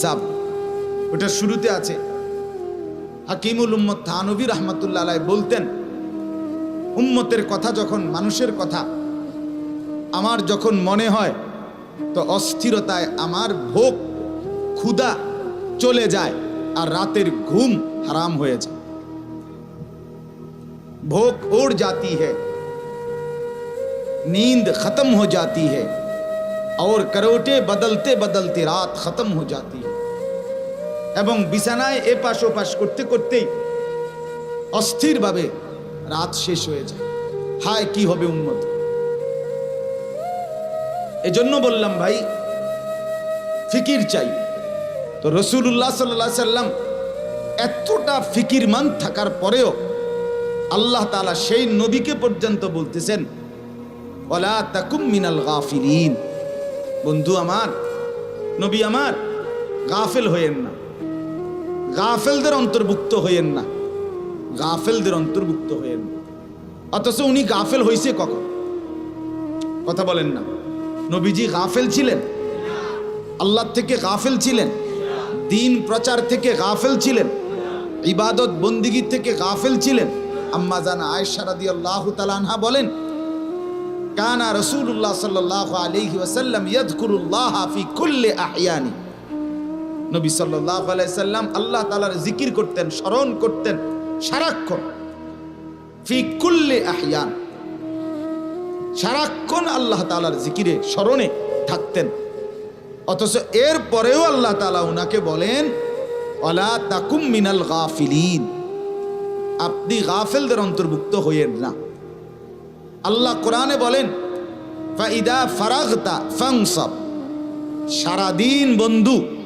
Sub ওটা শুরুতে আছে হাকিমুল উম্মত থানবী রহমতুল্লাহ আলাই বলতেন উম্মতের কথা যখন মানুষের কথা আমার যখন মনে হয় তো অস্থিরতায় আমার ভোগ ক্ষুধা চলে যায় আর রাতের ঘুম হারাম হয়ে যায় भूख उड़ जाती है नींद खत्म हो जाती है और करवटे बदलते बदलते रात खत्म हो जाती है এবং বিছানায় এপাশ ওপাশ করতে করতেই অস্থিরভাবে রাত শেষ হয়ে যায়। হায়, কি হবে উন্নত এজন্য বললাম, ভাই, ফিকির চাই। তো রসুল্লাহ সাল্লাহ সাল্লাম এতটা ফিকিরমান থাকার পরেও আল্লাহ তালা সেই নবীকে পর্যন্ত বলতেছেন ওলা তাকুম মিনাল গাফিলিন। বন্ধু আমার, নবী আমার, গাফেল হইয়েন না। গাফেলদের অন্তর্ভুক্ত হইয়েন না। গাফেলদের অন্তর্ভুক্ত হইয়েন অথচ উনি গাফেল হইছে কখন? কথা বলেন না। নবীজি গাফেল ছিলেন? আল্লাহ থেকে গাফেল ছিলেন? দিন প্রচার থেকে গাফেল ছিলেন? ইবাদত বন্দিগি থেকে গাফেল ছিলেন? আম্মা জান আয়েশা রাদিয়াল্লাহু তাআলা আনহা বলেন, কানা রাসূলুল্লাহ সাল্লাল্লাহু আলাইহি ওয়াসাল্লাম ইয়াযকুরুল্লাহ ফি কুল্লি আহয়ানি। নবী সাল্লাল্লাহু আলাইহি সাল্লাম আল্লাহ তালার জিকির করতেন, স্মরণ করতেন, সারাক্ষণ। ফি কুল্লি আহয়ান। সারাক্ষণ আল্লাহ তালার জিকিরে, স্মরণে থাকতেন। অথচ এর পরেও আল্লাহ তাআলা উনাকে বলেন, ওয়ালা তাকুম মিনাল গাফিলিন। আপনি গাফেলদের অন্তর্ভুক্ত হইয়েন না। আল্লাহ কোরআনে বলেন ফাইদা ফারাগতা ফাংসব সারাদিন বন্ধু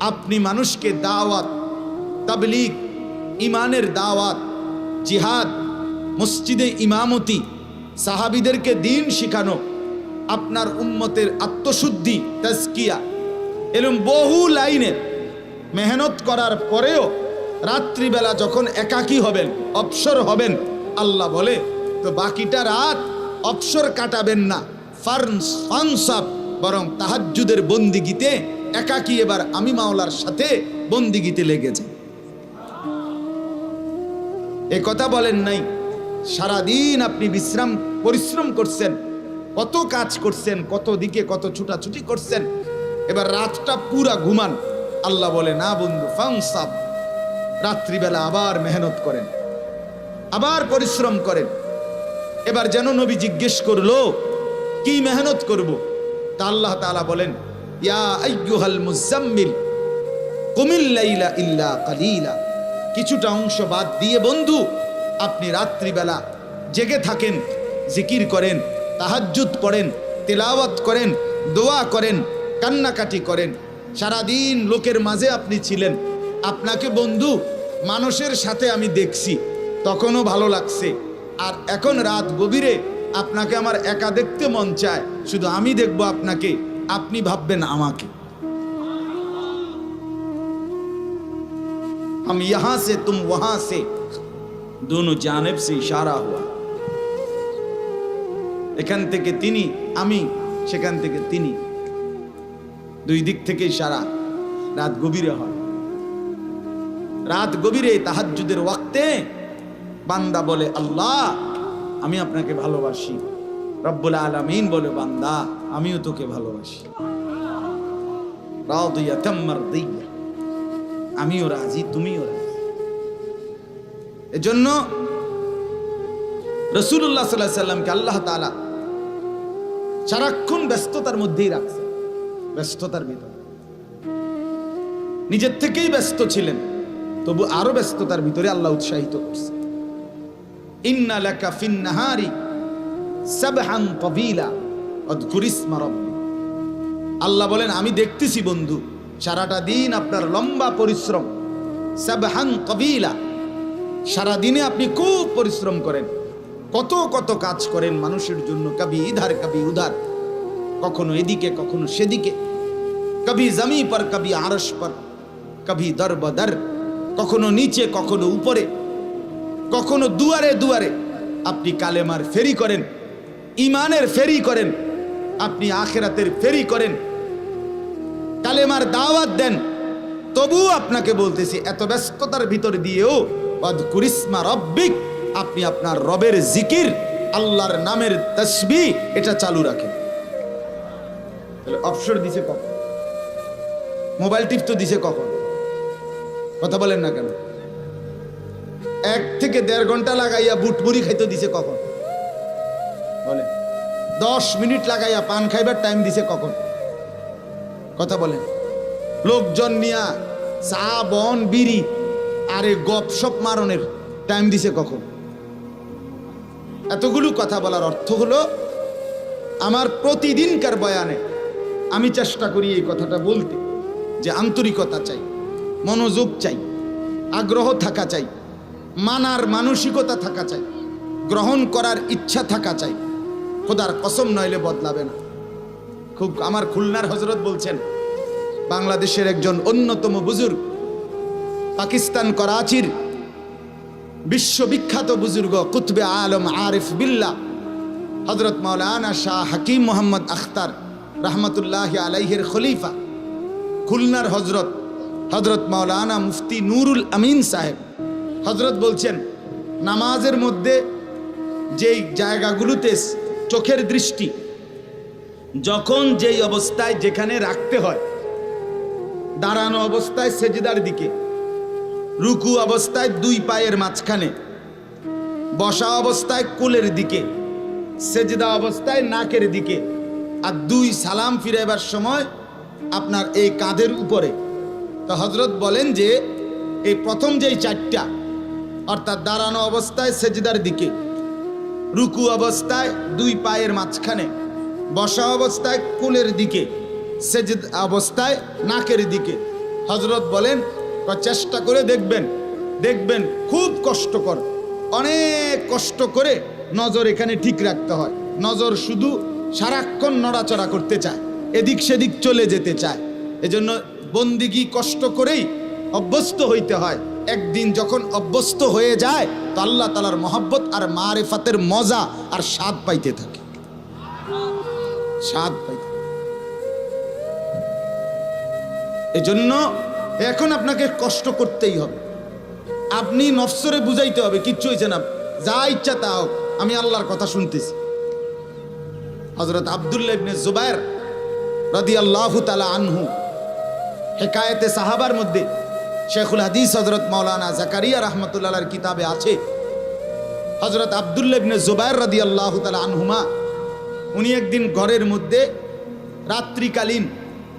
আপনি মানুষকে দাওয়াত, তাবলিগ ইমানের দাওয়াত, জিহাদ, মসজিদে ইমামতি, সাহাবিদেরকে দিন শিখানো, আপনার উম্মতের আত্মশুদ্ধি, তাজকিয়া, এরম বহু লাইনের মেহনত করার পরেও রাত্রিবেলা যখন একাকী হবেন, অবসর হবেন, আল্লাহ বলে, তো বাকিটা রাত অবসর কাটাবেন না ফার্নস ফানসাব বরং তাহাজ্জুদের বন্দিগিতে একাকী এবার আমি মাওলার সাথে বন্দিগিতে লেগে যান এ কথা বলেন নাই, সারাদিন আপনি বিশ্রাম, পরিশ্রম করছেন, কত কাজ করছেন, কত দিকে কত ছুটাছুটি করছেন, এবার রাতটা পুরা ঘুমান। আল্লাহ বলে, না বন্ধু ফাংসাব রাত্রিবেলা আবার মেহনত করেন, আবার পরিশ্রম করেন। এবার যেন নবী জিজ্ঞেস করল, কি মেহনত করব? তা আল্লাহ তাআলা বলেন ইয়া মুজাম্মিল ইল্লা কিছুটা অংশ বাদ দিয়ে বন্ধু, আপনি রাত্রিবেলা জেগে থাকেন, জিকির করেন, তাহাজ্জুদ পড়েন, তেলাওয়াত করেন, দোয়া করেন, কান্নাকাটি করেন। সারাদিন লোকের মাঝে আপনি ছিলেন। আপনাকে বন্ধু, মানুষের সাথে আমি দেখছি, তখনও ভালো লাগছে। আর এখন রাত গভীরে আপনাকে আমার একা দেখতে মন চায়, শুধু আমি দেখব আপনাকে। আপনি ভাববেন আমাকে हम यहां से तुम वहां से दोनों জানেব से इशारा हुआ এখান থেকে তিনি আমি সেখান থেকে তিনি দুই দিক থেকে ইশারা রাত গভীরে হয় রাত গভীরে তাহাজ্জুদের ওয়াক্তে বান্দা বলে আল্লাহ আমি আপনাকে ভালোবাসি রব্বুল আলামিন বলে বান্দা আমিও তোকে ভালোবাসি। মারদিয়া আমিও রাজি, তুমিও রাজি। এজন্য রসুল্লাহ সাল্লাহ সাল্লামকে আল্লাহ তালা সারাক্ষণ ব্যস্ততার মধ্যেই রাখছে, ব্যস্ততার ভিতরে। নিজের থেকেই ব্যস্ত ছিলেন, তবু আরও ব্যস্ততার ভিতরে আল্লাহ উৎসাহিত করছে। ইন্না লাকা ফিন নাহারি সাবহান রব্বি আল্লাহ বলেন, আমি দেখতেছি বন্ধু, সারাটা দিন আপনার লম্বা পরিশ্রম। সাবহান কবিলা, সারা দিনে আপনি খুব পরিশ্রম করেন। কত কত কাজ করেন মানুষের জন্য, কবি ইধার, কবি উধার। কখনো এদিকে, কখনো সেদিকে। কবি জমি পর, কবি আরস পর, কবি দর বদর কখনো নিচে, কখনো উপরে। কখনো দুয়ারে দুয়ারে। আপনি কালেমার ফেরি করেন ইমানের ফেরি করেন। আপনি আখেরাতের ফেরি করেন। কালেমার দাওয়াত দেন। তবু আপনাকে বলতেছি, এত ব্যস্ততার ভিতর দিয়েও কুরিসমা রব্বিক আপনি আপনার রবের জিকির, আল্লাহর নামের তসবি, এটা চালু রাখেন। তাহলে অবসর দিছে কখন? মোবাইল টিপ তো দিছে কখন? কথা বলেন না কেন? এক থেকে দেড় ঘণ্টা লাগাইয়া বুট মুড়ি খাইতে দিছে কখন? বলেন। দশ মিনিট লাগাইয়া পান খাইবার টাইম দিছে কখন? কথা বলেন। লোকজন নিয়া চা, বন, বিড়ি আরে গপসপ মারণের টাইম দিছে কখন? এতগুলো কথা বলার অর্থ হলো, আমার প্রতিদিনকার বয়ানে আমি চেষ্টা করি এই কথাটা বলতে, যে আন্তরিকতা চাই, মনোযোগ চাই, আগ্রহ থাকা চাই, মানার মানসিকতা থাকা চাই, গ্রহণ করার ইচ্ছা থাকা চাই। খোদার কসম নইলে বদলাবে না। খুব আমার খুলনার হজরত বলছেন, বাংলাদেশের একজন অন্যতম বুজুর্গ, পাকিস্তান করাচির বিশ্ববিখ্যাত বুজুর্গ কুতবে আলম আরিফ বিল্লা হজরত মৌলানা শাহ হাকিম মোহাম্মদ আখতার রহমতুল্লাহ আলাইহের খলিফা, খুলনার হজরত হজরত মৌলানা মুফতি নুরুল আমিন সাহেব। হজরত বলছেন, নামাজের মধ্যে যেই জায়গাগুলোতে চোখের দৃষ্টি। যখন যেই অবস্থায় যেখানে রাখতে হয়, দাঁড়ানো অবস্থায় সেজিদার দিকে, রুকু অবস্থায় দুই পায়ের মাঝখানে, বসা অবস্থায় কোলের দিকে, সেজদা অবস্থায় নাকের দিকে, আর দুই সালাম ফিরাইবার সময় আপনার এই কাঁধের উপরে। তো হজরত বলেন যে, এই প্রথম যেই চারটা, অর্থাৎ দাঁড়ানো অবস্থায় সেজদার দিকে রুকু অবস্থায় দুই পায়ের মাঝখানে, বসা অবস্থায় কুলের দিকে, সেজদ অবস্থায় নাকের দিকে। হজরত বলেন, "ক- চেষ্টা করে দেখবেন দেখবেন, খুব কষ্টকর। অনেক কষ্ট করে নজর এখানে ঠিক রাখতে হয়। নজর শুধু সারাক্ষণ নড়াচড়া করতে চায়, এদিক সেদিক চলে যেতে চায়। এজন্য বন্দিগি কষ্ট করেই অভ্যস্ত হইতে হয়। একদিন যখন অভ্যস্ত হয়ে যায় তো আল্লাহ তালার মহব্বত আর মারেফাতের মজা আর স্বাদ পাইতে থাকে। স্বাদ পাইতে এজন্য এখন আপনাকে কষ্ট করতেই হবে। আপনি নফসরে বুঝাইতে হবে, কিচ্ছু হয়েছে না। যা ইচ্ছা তা হোক, আমি আল্লাহর কথা শুনতেছি। হজরত আবদুল্লাহ ইবনে জুবায়ের রদি আল্লাহ তালা আনহু হেকায়েতে সাহাবার মধ্যে শেখুল হাদিস হজরত মৌলানা জাকারিয়া রহমতুল্লাহর কিতাবে আছে। হজরত আবদুল্লাহ ইবনে জুবায়ের রদি আল্লাহ তালা আনহুমা, উনি একদিন ঘরের মধ্যে রাত্রিকালীন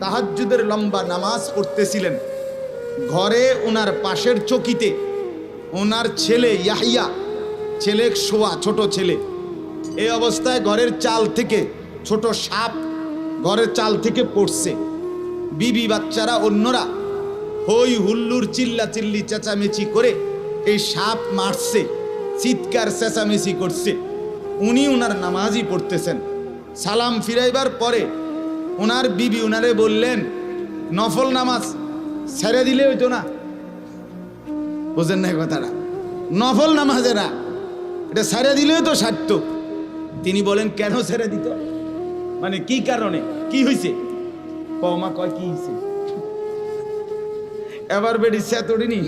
তাহাজ্জুদের লম্বা নামাজ পড়তেছিলেন। ঘরে ওনার পাশের চকিতে ওনার ছেলে ইয়াহিয়া, ছেলে শোয়া ছোট ছেলে। এই অবস্থায় ঘরের চাল থেকে ছোট সাপ ঘরের চাল থেকে পড়ছে। বিবি বাচ্চারা অন্যরা হই হুল্লুর চিল্লা চিল্লি চেঁচামেচি করে এই সাপ মারছে, চিৎকার চেঁচামেচি করছে। উনি ওনার নামাজই পড়তেছেন। সালাম ফিরাইবার পরে ওনার বিবি ওনারে বললেন, নফল নামাজ ছেড়ে দিলে হইতো না। বুঝেন না কথাটা? নফল নামাজেরা এটা ছেড়ে দিলেও তো সারত। তিনি বলেন, কেন ছেড়ে দিত? মানে কি কারণে? কি হয়েছে কমা কয়, কি হয়েছে এবার বেড়ি সেতড়িনি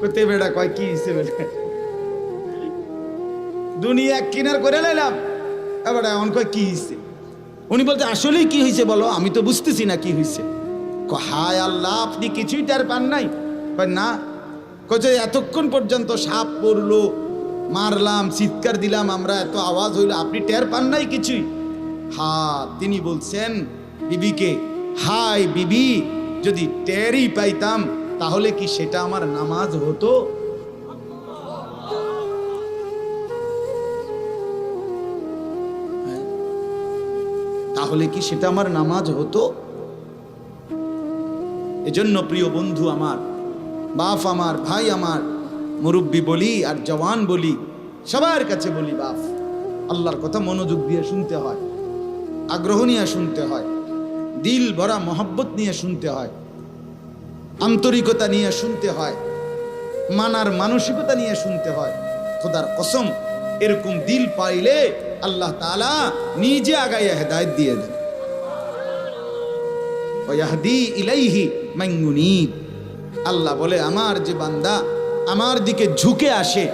কোথায় বেড়া কয়, কি হয়েছে বেড়া? দুনিয়া কিনার করে লাইলাম। এবার এমন কয়, কি হয়েছে উনি বলতে আসলেই কি হয়েছে বলো? আমি তো বুঝতেছি না কি হয়েছে হায় আল্লাহ, আপনি কিছুই টের পান নাই। না। কচ্ছে এতক্ষণ পর্যন্ত সাপ পড়ল, মারলাম, চিৎকার দিলাম, আমরা এত আওয়াজ হইল, আপনি টের পান নাই কিছুই? হা, তিনি বলছেন, বিবিকে হাই বিবি যদি টেরই পাইতাম, তাহলে কি সেটা আমার নামাজ হতো? তাহলে কি সেটা আমার নামাজ হতো? এজন্য প্রিয় বন্ধু আমার, বাপ আমার, ভাই আমার, মুরব্বী বলি আর জওয়ান বলি, সবার কাছে বলি বাপ, আল্লাহর কথা মনোযোগ দিয়ে শুনতে হয়, আগ্রহ নিয়ে শুনতে হয়। দিল ভরা মহব্বত নিয়ে শুনতে হয়, আন্তরিকতা নিয়ে শুনতে হয়, মানার মানসিকতা নিয়ে শুনতে হয়। খোদার কসম, এরকম দিল পাইলে আল্লাহ তালা নিজে আগাইয়া হেদায়ত দিয়ে দেন। ইলাইহি আল্লাহ বলে, আমার যে বান্দা আমার দিকে ঝুঁকে আসে